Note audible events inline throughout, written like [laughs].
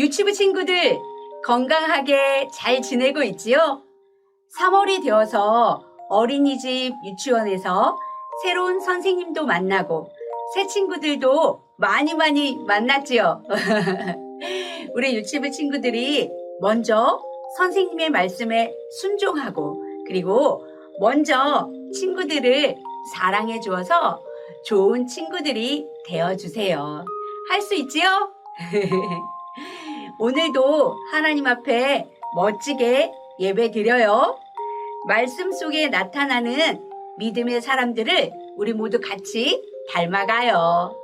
유치부 친구들 건강하게 잘 지내고 있지요? 3월이 되어서 어린이집 유치원에서 새로운 선생님도 만나고 새 친구들도 많이 많이 만났지요. [laughs] 우리 유치부 친구들이 먼저 선생님의 말씀에 순종하고 그리고 먼저 친구들을 사랑해 주어서 좋은 친구들이 되어 주세요. 할 수 있지요? [laughs] 오늘도 하나님 앞에 멋지게 예배 드려요. 말씀 속에 나타나는 믿음의 사람들을 우리 모두 같이 닮아가요.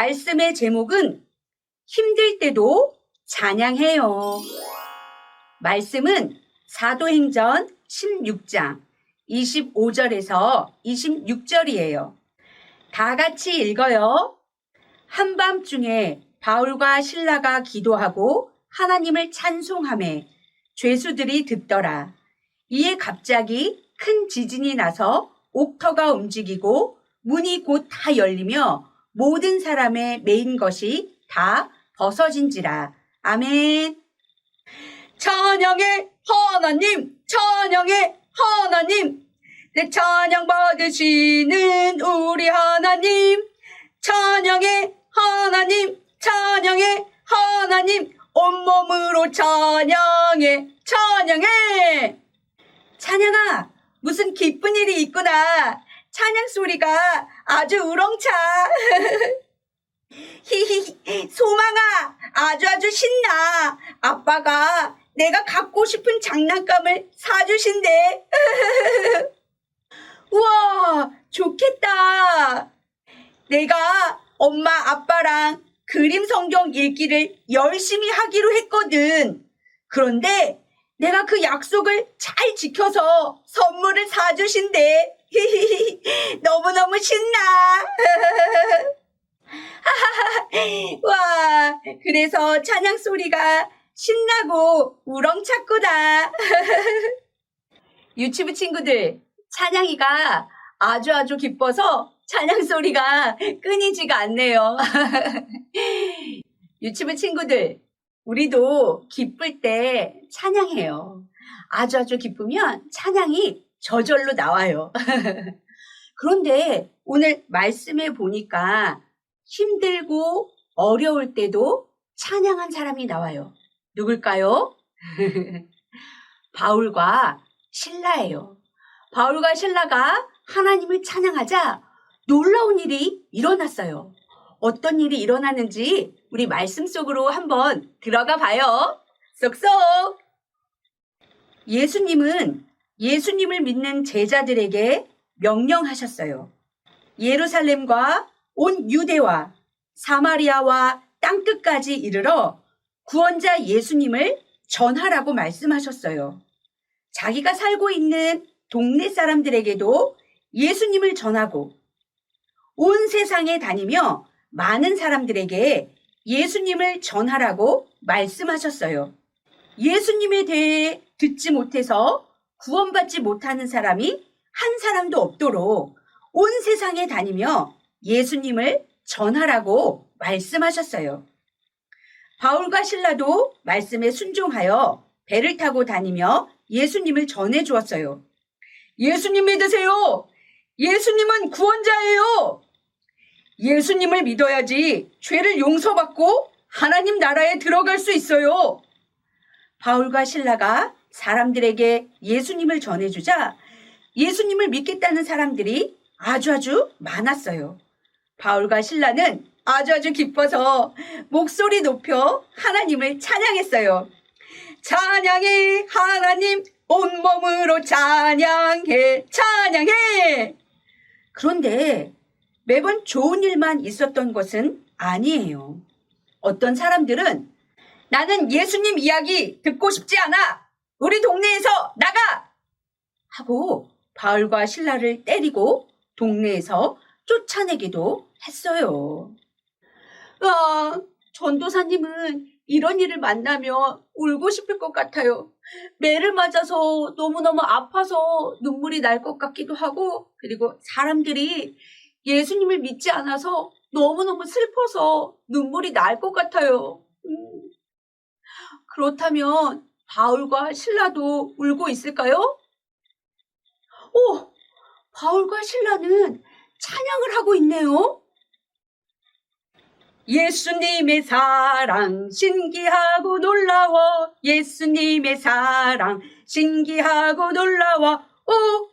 말씀의 제목은 힘들 때도 찬양해요. 말씀은 사도행전 16장 25절에서 26절이에요. 다 같이 읽어요. 한밤중에 바울과 신라가 기도하고 하나님을 찬송함에 죄수들이 듣더라. 이에 갑자기 큰 지진이 나서 옥터가 움직이고 문이 곧 다 열리며 모든 사람의 메인 것이 다 벗어진지라. 아멘. 찬양의 하나님, 찬양의 하나님, 내 찬양 받으시는 우리 하나님, 찬양의 하나님, 찬양의 하나님, 온몸으로 찬양해, 찬양해. 찬양아, 무슨 기쁜 일이 있구나. 찬양 소리가 아주 우렁차. [laughs] 히히, 소망아, 아주 아주 신나. 아빠가 내가 갖고 싶은 장난감을 사주신대. [laughs] 우와, 좋겠다. 내가 엄마, 아빠랑 그림 성경 읽기를 열심히 하기로 했거든. 그런데 내가 그 약속을 잘 지켜서 선물을 사주신대. [laughs] 너무너무 신나. [laughs] 와, 그래서 찬양 소리가 신나고 우렁찼구나. [laughs] 유치부 친구들, 찬양이가 아주 아주 기뻐서 찬양 소리가 끊이지가 않네요. 유치부 친구들, 우리도 기쁠 때 찬양해요. 아주 아주 기쁘면 찬양이 저절로 나와요. [laughs] 그런데 오늘 말씀에 보니까 힘들고 어려울 때도 찬양한 사람이 나와요. 누굴까요? [laughs] 바울과 신라예요. 바울과 신라가 하나님을 찬양하자 놀라운 일이 일어났어요. 어떤 일이 일어나는지 우리 말씀 속으로 한번 들어가 봐요. 쏙쏙! 예수님은 예수님을 믿는 제자들에게 명령하셨어요. 예루살렘과 온 유대와 사마리아와 땅끝까지 이르러 구원자 예수님을 전하라고 말씀하셨어요. 자기가 살고 있는 동네 사람들에게도 예수님을 전하고 온 세상에 다니며 많은 사람들에게 예수님을 전하라고 말씀하셨어요. 예수님에 대해 듣지 못해서 구원받지 못하는 사람이 한 사람도 없도록 온 세상에 다니며 예수님을 전하라고 말씀하셨어요. 바울과 신라도 말씀에 순종하여 배를 타고 다니며 예수님을 전해 주었어요. 예수님 믿으세요. 예수님은 구원자예요. 예수님을 믿어야지 죄를 용서받고 하나님 나라에 들어갈 수 있어요. 바울과 신라가 사람들에게 예수님을 전해주자 예수님을 믿겠다는 사람들이 아주 아주 많았어요. 바울과 신라는 아주 아주 기뻐서 목소리 높여 하나님을 찬양했어요. 찬양해 하나님 온몸으로 찬양해 찬양해 그런데 매번 좋은 일만 있었던 것은 아니에요. 어떤 사람들은 나는 예수님 이야기 듣고 싶지 않아. 우리 동네에서 나가! 하고 바울과 신라를 때리고 동네에서 쫓아내기도 했어요. 아, 전도사님은 이런 일을 만나며 울고 싶을 것 같아요. 매를 맞아서 너무너무 아파서 눈물이 날 것 같기도 하고, 그리고 사람들이 예수님을 믿지 않아서 너무너무 슬퍼서 눈물이 날 것 같아요. 음. 그렇다면 바울과 신라도 울고 있을까요? 오, 바울과 신라는 찬양을 하고 있네요. 예수님의 사랑 신기하고 놀라워 예수님의 사랑 신기하고 놀라워 오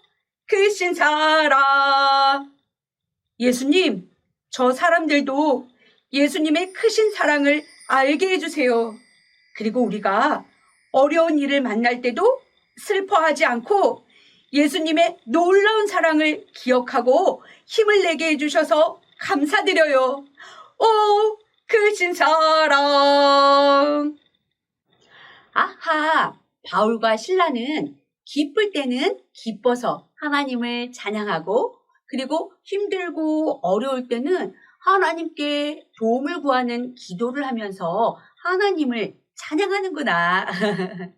크신 사랑 예수님 저 사람들도 예수님의 크신 사랑을 알게 해주세요. 그리고 우리가 어려운 일을 만날 때도 슬퍼하지 않고 예수님의 놀라운 사랑을 기억하고 힘을 내게 해주셔서 감사드려요. 오, 크신 사랑. 아하, 바울과 신라는 기쁠 때는 기뻐서 하나님을 찬양하고 그리고 힘들고 어려울 때는 하나님께 도움을 구하는 기도를 하면서 하나님을 찬양하는구나. [laughs]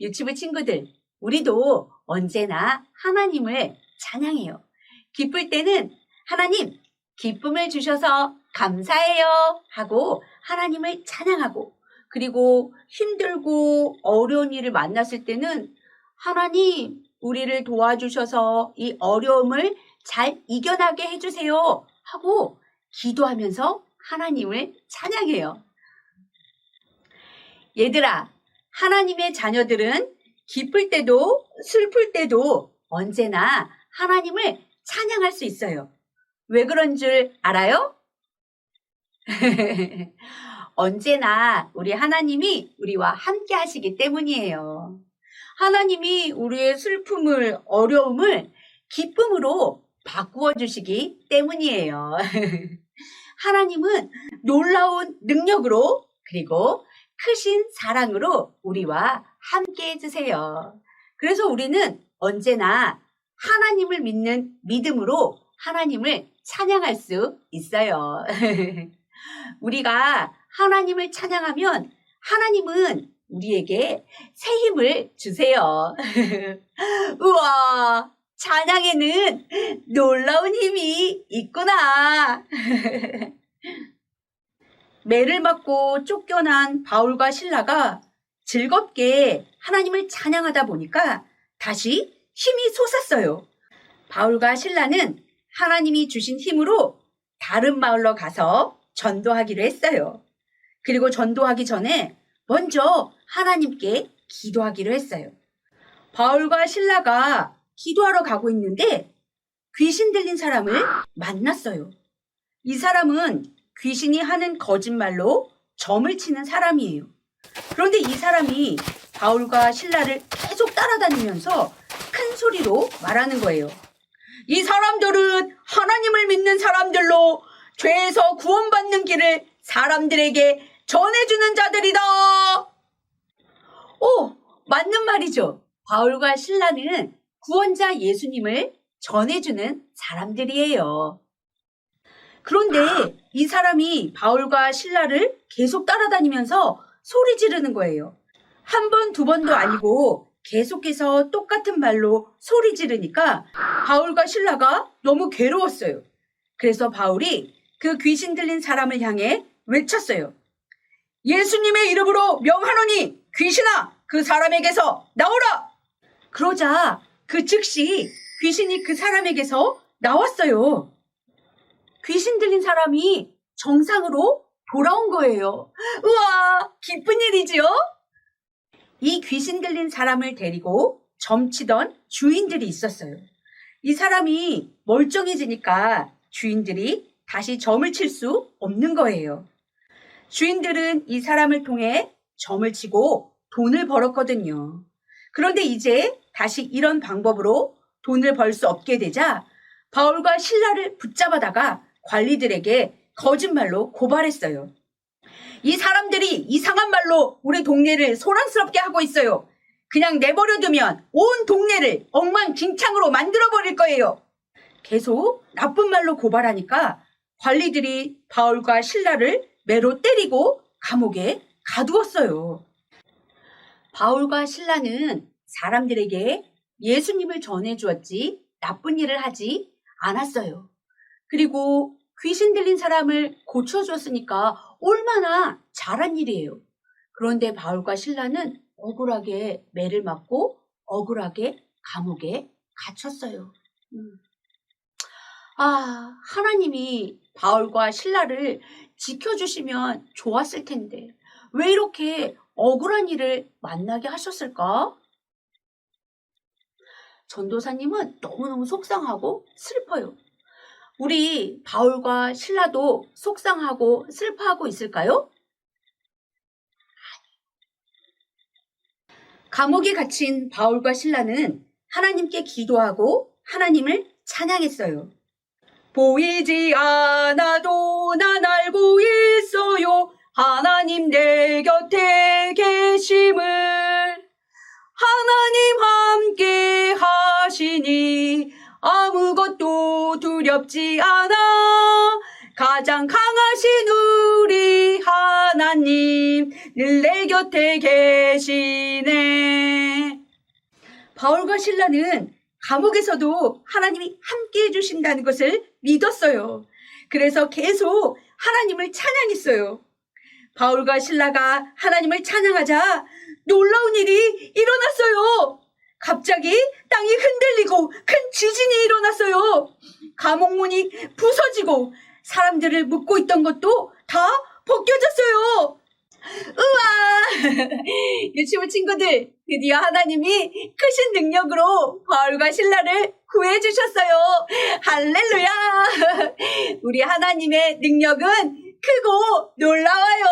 유치부 친구들, 우리도 언제나 하나님을 찬양해요. 기쁠 때는 하나님, 기쁨을 주셔서 감사해요 하고 하나님을 찬양하고 그리고 힘들고 어려운 일을 만났을 때는 하나님, 우리를 도와주셔서 이 어려움을 잘 이겨나게 해주세요 하고 기도하면서 하나님을 찬양해요. 얘들아, 하나님의 자녀들은 기쁠 때도 슬플 때도 언제나 하나님을 찬양할 수 있어요. 왜 그런 줄 알아요? [laughs] 언제나 우리 하나님이 우리와 함께 하시기 때문이에요. 하나님이 우리의 슬픔을, 어려움을 기쁨으로 바꾸어 주시기 때문이에요. [laughs] 하나님은 놀라운 능력으로 그리고 크신 사랑으로 우리와 함께 해주세요. 그래서 우리는 언제나 하나님을 믿는 믿음으로 하나님을 찬양할 수 있어요. [laughs] 우리가 하나님을 찬양하면 하나님은 우리에게 새 힘을 주세요. [laughs] 우와, 찬양에는 놀라운 힘이 있구나. [laughs] 매를 맞고 쫓겨난 바울과 신라가 즐겁게 하나님을 찬양하다 보니까 다시 힘이 솟았어요. 바울과 신라는 하나님이 주신 힘으로 다른 마을로 가서 전도하기로 했어요. 그리고 전도하기 전에 먼저 하나님께 기도하기로 했어요. 바울과 신라가 기도하러 가고 있는데 귀신 들린 사람을 만났어요. 이 사람은 귀신이 하는 거짓말로 점을 치는 사람이에요. 그런데 이 사람이 바울과 신라를 계속 따라다니면서 큰 소리로 말하는 거예요. 이 사람들은 하나님을 믿는 사람들로 죄에서 구원받는 길을 사람들에게 전해주는 자들이다. 오, 맞는 말이죠. 바울과 신라는 구원자 예수님을 전해주는 사람들이에요. 그런데 이 사람이 바울과 신라를 계속 따라다니면서 소리 지르는 거예요. 한 번, 두 번도 아니고 계속해서 똑같은 말로 소리 지르니까 바울과 신라가 너무 괴로웠어요. 그래서 바울이 그 귀신 들린 사람을 향해 외쳤어요. 예수님의 이름으로 명하노니 귀신아 그 사람에게서 나오라! 그러자 그 즉시 귀신이 그 사람에게서 나왔어요. 귀신 들린 사람이 정상으로 돌아온 거예요. 우와, 기쁜 일이지요? 이 귀신 들린 사람을 데리고 점치던 주인들이 있었어요. 이 사람이 멀쩡해지니까 주인들이 다시 점을 칠 수 없는 거예요. 주인들은 이 사람을 통해 점을 치고 돈을 벌었거든요. 그런데 이제 다시 이런 방법으로 돈을 벌 수 없게 되자 바울과 신라를 붙잡아다가 관리들에게 거짓말로 고발했어요. 이 사람들이 이상한 말로 우리 동네를 소란스럽게 하고 있어요. 그냥 내버려두면 온 동네를 엉망진창으로 만들어버릴 거예요. 계속 나쁜 말로 고발하니까 관리들이 바울과 신라를 매로 때리고 감옥에 가두었어요. 바울과 신라는 사람들에게 예수님을 전해주었지 나쁜 일을 하지 않았어요. 그리고 귀신 들린 사람을 고쳐주었으니까 얼마나 잘한 일이에요. 그런데 바울과 신라는 억울하게 매를 맞고 억울하게 감옥에 갇혔어요. 음. 아, 하나님이 바울과 신라를 지켜주시면 좋았을 텐데, 왜 이렇게 억울한 일을 만나게 하셨을까? 전도사님은 너무너무 속상하고 슬퍼요. 우리 바울과 신라도 속상하고 슬퍼하고 있을까요? 감옥에 갇힌 바울과 신라는 하나님께 기도하고 하나님을 찬양했어요. 보이지 않아도 난 알고 있어요. 하나님 내 곁에 계심을. 하나님 함께 하시니 아무것 도 두렵지 않아. 가장 강하신 우리 하나님 늘 내 곁에 계시네. 바울과 신라는 감옥에서도 하나님이 함께 해주신다는 것을 믿었어요. 그래서 계속 하나님을 찬양했어요. 바울과 신라가 하나님을 찬양하자 놀라운 일이 일어났어요. 갑자기 땅이 흔들리고 큰 지진이 일어났어요. 감옥문이 부서지고 사람들을 묶고 있던 것도 다 벗겨졌어요. 우와! [laughs] 유치부 친구들, 드디어 하나님이 크신 능력으로 바울과 신라를 구해주셨어요. 할렐루야! [laughs] 우리 하나님의 능력은 크고 놀라워요.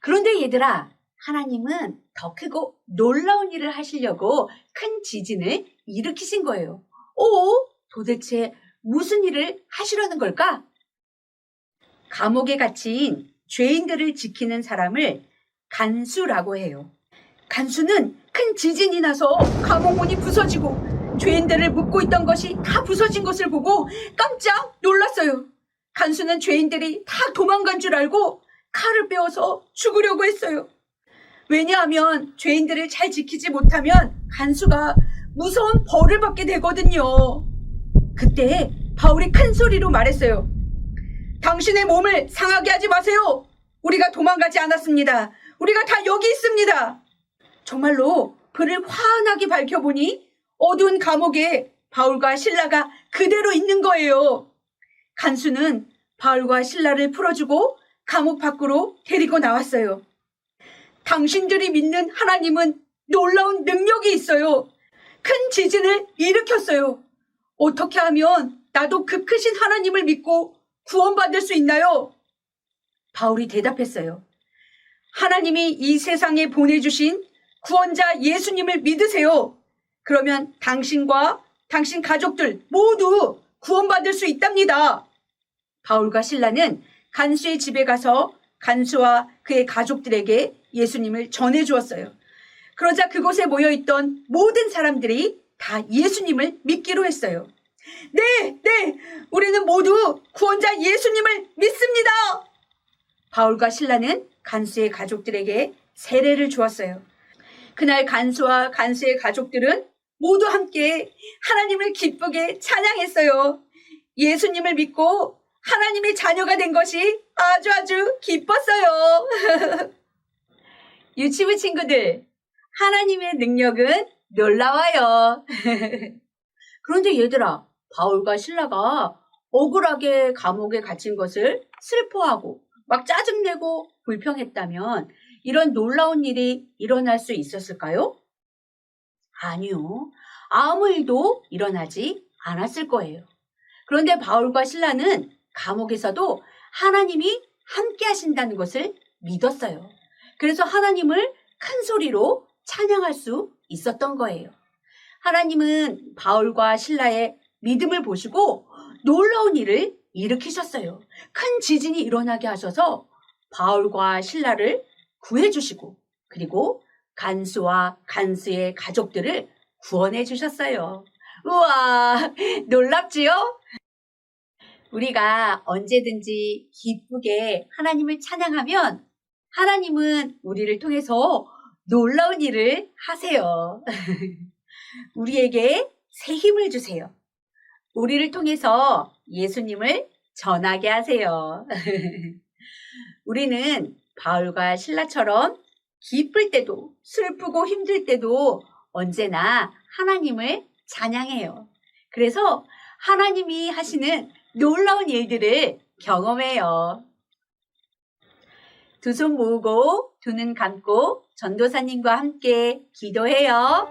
그런데 얘들아, 하나님은 더 크고 놀라운 일을 하시려고 큰 지진을 일으키신 거예요. 오, 도대체 무슨 일을 하시려는 걸까? 감옥에 갇힌 죄인들을 지키는 사람을 간수라고 해요. 간수는 큰 지진이 나서 감옥 문이 부서지고 죄인들을 묶고 있던 것이 다 부서진 것을 보고 깜짝 놀랐어요. 간수는 죄인들이 다 도망간 줄 알고 칼을 빼어서 죽으려고 했어요. 왜냐하면 죄인들을 잘 지키지 못하면 간수가 무서운 벌을 받게 되거든요. 그때 바울이 큰 소리로 말했어요. 당신의 몸을 상하게 하지 마세요. 우리가 도망가지 않았습니다. 우리가 다 여기 있습니다. 정말로 불을 환하게 밝혀보니 어두운 감옥에 바울과 신라가 그대로 있는 거예요. 간수는 바울과 신라를 풀어주고 감옥 밖으로 데리고 나왔어요. 당신들이 믿는 하나님은 놀라운 능력이 있어요. 큰 지진을 일으켰어요. 어떻게 하면 나도 그 크신 하나님을 믿고 구원받을 수 있나요? 바울이 대답했어요. 하나님이 이 세상에 보내주신 구원자 예수님을 믿으세요. 그러면 당신과 당신 가족들 모두 구원받을 수 있답니다. 바울과 신라는 간수의 집에 가서 간수와 그의 가족들에게 예수님을 전해 주었어요. 그러자 그곳에 모여 있던 모든 사람들이 다 예수님을 믿기로 했어요. 네, 네, 우리는 모두 구원자 예수님을 믿습니다. 바울과 신라는 간수의 가족들에게 세례를 주었어요. 그날 간수와 간수의 가족들은 모두 함께 하나님을 기쁘게 찬양했어요. 예수님을 믿고 하나님의 자녀가 된 것이 아주 아주 기뻤어요. [laughs] 유치부 친구들, 하나님의 능력은 놀라워요. [laughs] 그런데 얘들아, 바울과 신라가 억울하게 감옥에 갇힌 것을 슬퍼하고 막 짜증내고 불평했다면 이런 놀라운 일이 일어날 수 있었을까요? 아니요. 아무 일도 일어나지 않았을 거예요. 그런데 바울과 신라는 감옥에서도 하나님이 함께 하신다는 것을 믿었어요. 그래서 하나님을 큰 소리로 찬양할 수 있었던 거예요. 하나님은 바울과 신라의 믿음을 보시고 놀라운 일을 일으키셨어요. 큰 지진이 일어나게 하셔서 바울과 신라를 구해주시고 그리고 간수와 간수의 가족들을 구원해 주셨어요. 우와, 놀랍지요? 우리가 언제든지 기쁘게 하나님을 찬양하면 하나님은 우리를 통해서 놀라운 일을 하세요. [laughs] 우리에게 새 힘을 주세요. 우리를 통해서 예수님을 전하게 하세요. [laughs] 우리는 바울과 신라처럼 기쁠 때도 슬프고 힘들 때도 언제나 하나님을 찬양해요. 그래서 하나님이 하시는 놀라운 일들을 경험해요. 두 손 모으고 두 눈 감고 전도사님과 함께 기도해요.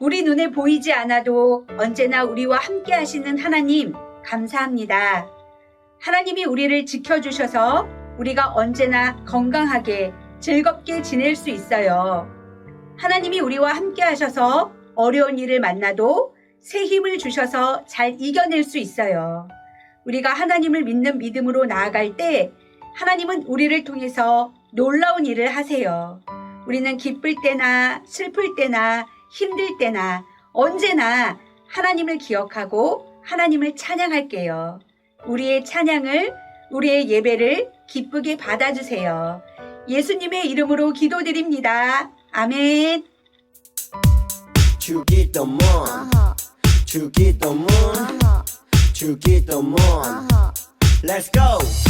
우리 눈에 보이지 않아도 언제나 우리와 함께 하시는 하나님, 감사합니다. 하나님이 우리를 지켜주셔서 우리가 언제나 건강하게 즐겁게 지낼 수 있어요. 하나님이 우리와 함께 하셔서 어려운 일을 만나도 새 힘을 주셔서 잘 이겨낼 수 있어요. 우리가 하나님을 믿는 믿음으로 나아갈 때 하나님은 우리를 통해서 놀라운 일을 하세요. 우리는 기쁠 때나 슬플 때나 힘들 때나 언제나 하나님을 기억하고 하나님을 찬양할게요. 우리의 찬양을, 우리의 예배를 기쁘게 받아주세요. 예수님의 이름으로 기도드립니다. 아멘. 주기도문 주기도문 주기도문 Let's go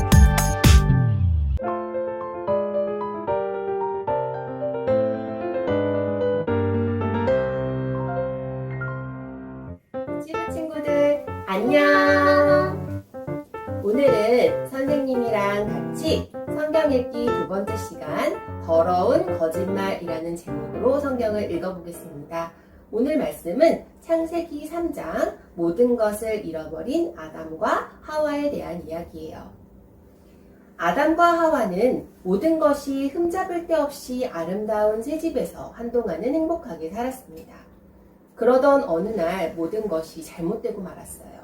안녕. 오늘은 선생님이랑 같이 성경 읽기 두 번째 시간 더러운 거짓말이라는 제목으로 성경을 읽어보겠습니다. 오늘 말씀은 창세기 3장 모든 것을 잃어버린 아담과 하와에 대한 이야기예요. 아담과 하와는 모든 것이 흠잡을 데 없이 아름다운 새 집에서 한동안은 행복하게 살았습니다. 그러던 어느 날 모든 것이 잘못되고 말았어요.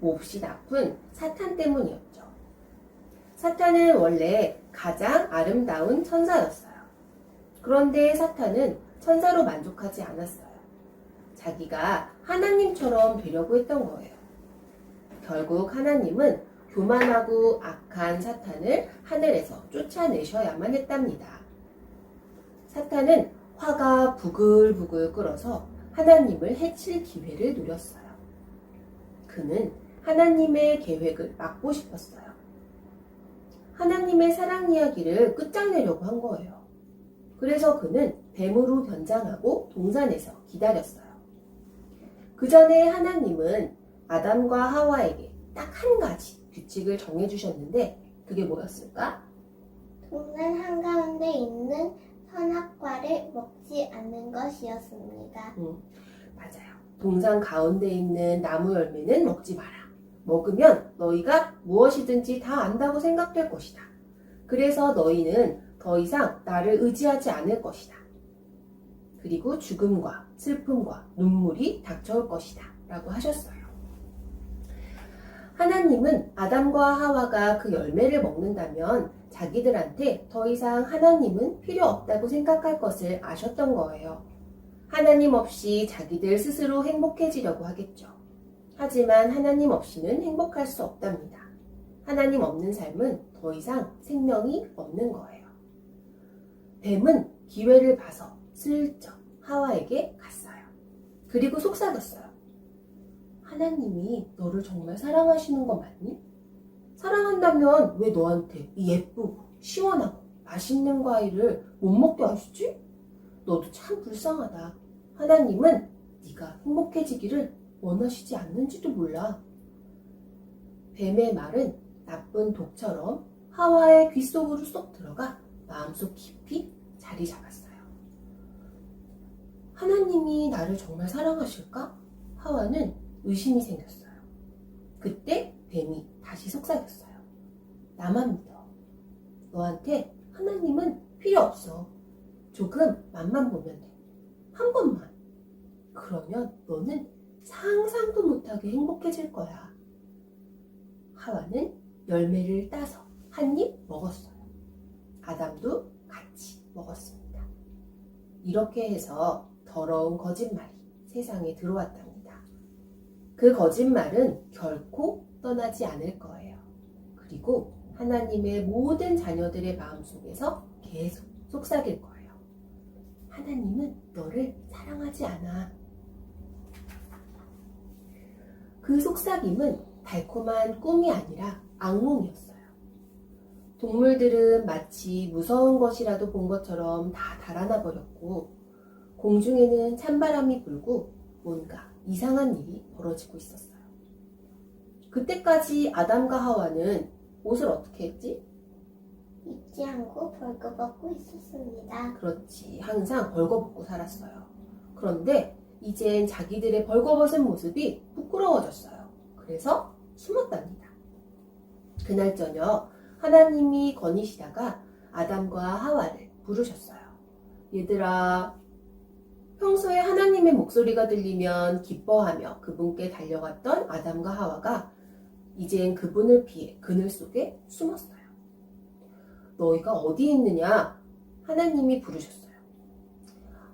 몹시 나쁜 사탄 때문이었죠. 사탄은 원래 가장 아름다운 천사였어요. 그런데 사탄은 천사로 만족하지 않았어요. 자기가 하나님처럼 되려고 했던 거예요. 결국 하나님은 교만하고 악한 사탄을 하늘에서 쫓아내셔야만 했답니다. 사탄은 화가 부글부글 끓어서 하나님을 해칠 기회를 노렸어요. 그는 하나님의 계획을 막고 싶었어요. 하나님의 사랑 이야기를 끝장내려고 한 거예요. 그래서 그는 뱀으로 변장하고 동산에서 기다렸어요. 그 전에 하나님은 아담과 하와에게 딱 한 가지 규칙을 정해주셨는데 그게 뭐였을까? 동산 한가운데 있는 선악과를 먹지 않는 것이었습니다. 맞아요. 동산 가운데 있는 나무 열매는 먹지 마라. 먹으면 너희가 무엇이든지 다 안다고 생각될 것이다. 그래서 너희는 더 이상 나를 의지하지 않을 것이다. 그리고 죽음과 슬픔과 눈물이 닥쳐올 것이다. 라고 하셨어요. 하나님은 아담과 하와가 그 열매를 먹는다면 자기들한테 더 이상 하나님은 필요 없다고 생각할 것을 아셨던 거예요. 하나님 없이 자기들 스스로 행복해지려고 하겠죠. 하지만 하나님 없이는 행복할 수 없답니다. 하나님 없는 삶은 더 이상 생명이 없는 거예요. 뱀은 기회를 봐서 슬쩍 하와에게 갔어요. 그리고 속삭였어요. 하나님이 너를 정말 사랑하시는 거 맞니? 사랑한다면 왜 너한테 이 예쁘고 시원하고 맛있는 과일을 못 먹게 하시지? 너도 참 불쌍하다. 하나님은 네가 행복해지기를 원하시지 않는지도 몰라. 뱀의 말은 나쁜 독처럼 하와의 귀 속으로 쏙 들어가 마음속 깊이 자리 잡았어요. 하나님이 나를 정말 사랑하실까? 하와는 의심이 생겼어요. 그때 뱀이 다시 속삭였어요. 나만 믿어. 너한테 하나님은 필요 없어. 조금 맛만 보면 돼. 한 번만. 그러면 너는 상상도 못하게 행복해질 거야. 하와는 열매를 따서 한 입 먹었어요. 아담도 같이 먹었습니다. 이렇게 해서 더러운 거짓말이 세상에 들어왔답니다. 그 거짓말은 결코 떠나지 않을 거예요. 그리고 하나님의 모든 자녀들의 마음 속에서 계속 속삭일 거예요. 하나님은 너를 사랑하지 않아. 그 속삭임은 달콤한 꿈이 아니라 악몽이었어요. 동물들은 마치 무서운 것이라도 본 것처럼 다 달아나 버렸고, 공중에는 찬바람이 불고 뭔가 이상한 일이 벌어지고 있었어요. 그때까지 아담과 하와는 옷을 어떻게 했지? 잊지 않고 벌거벗고 있었습니다. 그렇지. 항상 벌거벗고 살았어요. 그런데 이젠 자기들의 벌거벗은 모습이 부끄러워졌어요. 그래서 숨었답니다. 그날 저녁 하나님이 거니시다가 아담과 하와를 부르셨어요. 얘들아, 평소에 하나님의 목소리가 들리면 기뻐하며 그분께 달려갔던 아담과 하와가 이젠 그분을 피해 그늘 속에 숨었어요. 너희가 어디 있느냐? 하나님이 부르셨어요.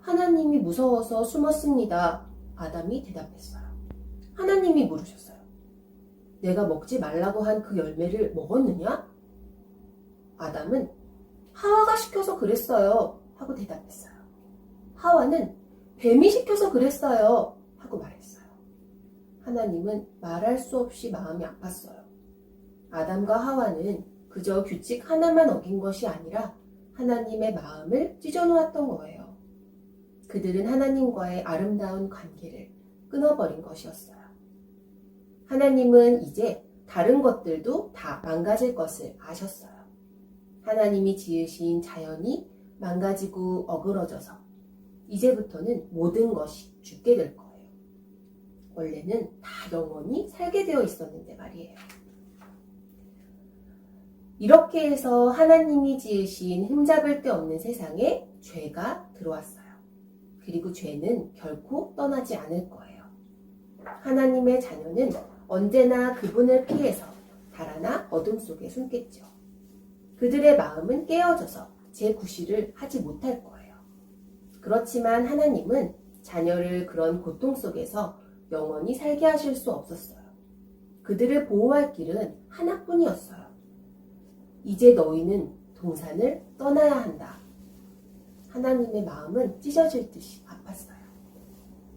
하나님이 무서워서 숨었습니다. 아담이 대답했어요. 하나님이 물으셨어요. 내가 먹지 말라고 한 그 열매를 먹었느냐? 아담은 하와가 시켜서 그랬어요. 하고 대답했어요. 하와는 뱀이 시켜서 그랬어요. 하고 말했어요. 하나님은 말할 수 없이 마음이 아팠어요. 아담과 하와는 그저 규칙 하나만 어긴 것이 아니라 하나님의 마음을 찢어놓았던 거예요. 그들은 하나님과의 아름다운 관계를 끊어버린 것이었어요. 하나님은 이제 다른 것들도 다 망가질 것을 아셨어요. 하나님이 지으신 자연이 망가지고 어그러져서 이제부터는 모든 것이 죽게 될 거예요. 원래는 다 영원히 살게 되어 있었는데 말이에요. 이렇게 해서 하나님이 지으신 흠잡을 데 없는 세상에 죄가 들어왔어요. 그리고 죄는 결코 떠나지 않을 거예요. 하나님의 자녀는 언제나 그분을 피해서 달아나 어둠 속에 숨겠죠. 그들의 마음은 깨어져서 제 구실을 하지 못할 거예요. 그렇지만 하나님은 자녀를 그런 고통 속에서 영원히 살게 하실 수 없었어요. 그들을 보호할 길은 하나뿐이었어요. 이제 너희는 동산을 떠나야 한다. 하나님의 마음은 찢어질 듯이 아팠어요.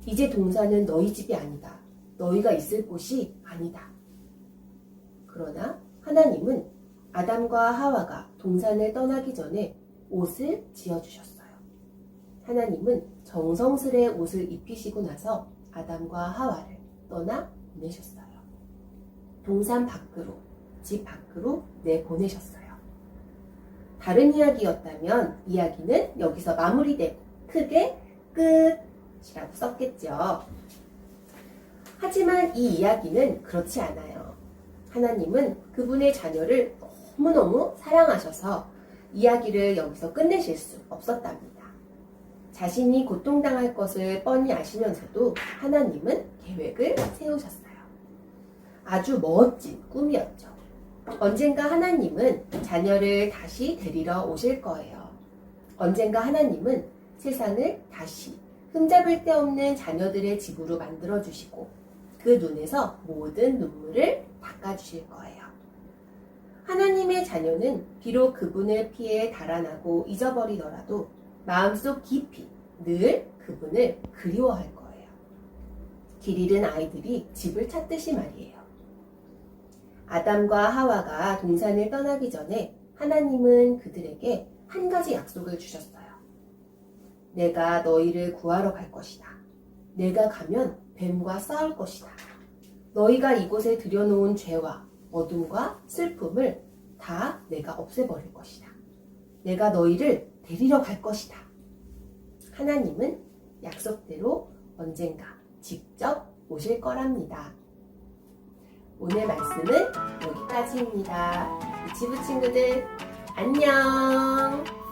이제 동산은 너희 집이 아니다. 너희가 있을 곳이 아니다. 그러나 하나님은 아담과 하와가 동산을 떠나기 전에 옷을 지어주셨어요. 하나님은 정성스레 옷을 입히시고 나서 아담과 하와를 떠나 보내셨어요. 동산 밖으로, 집 밖으로 내보내셨어요. 다른 이야기였다면 이야기는 여기서 마무리되고 크게 끝이라고 썼겠죠. 하지만 이 이야기는 그렇지 않아요. 하나님은 그분의 자녀를 너무너무 사랑하셔서 이야기를 여기서 끝내실 수 없었답니다. 자신이 고통당할 것을 뻔히 아시면서도 하나님은 계획을 세우셨어요. 아주 멋진 꿈이었죠. 언젠가 하나님은 자녀를 다시 데리러 오실 거예요. 언젠가 하나님은 세상을 다시 흠잡을 데 없는 자녀들의 집으로 만들어 주시고 그 눈에서 모든 눈물을 닦아 주실 거예요. 하나님의 자녀는 비록 그분을 피해 달아나고 잊어버리더라도 마음속 깊이 늘 그분을 그리워할 거예요. 길 잃은 아이들이 집을 찾듯이 말이에요. 아담과 하와가 동산을 떠나기 전에 하나님은 그들에게 한 가지 약속을 주셨어요. 내가 너희를 구하러 갈 것이다. 내가 가면 뱀과 싸울 것이다. 너희가 이곳에 들여놓은 죄와 어둠과 슬픔을 다 내가 없애버릴 것이다. 내가 너희를 데리러 갈 것이다. 하나님은 약속대로 언젠가 직접 오실 거랍니다. 오늘 말씀은 여기까지입니다. 유치부 친구들, 안녕!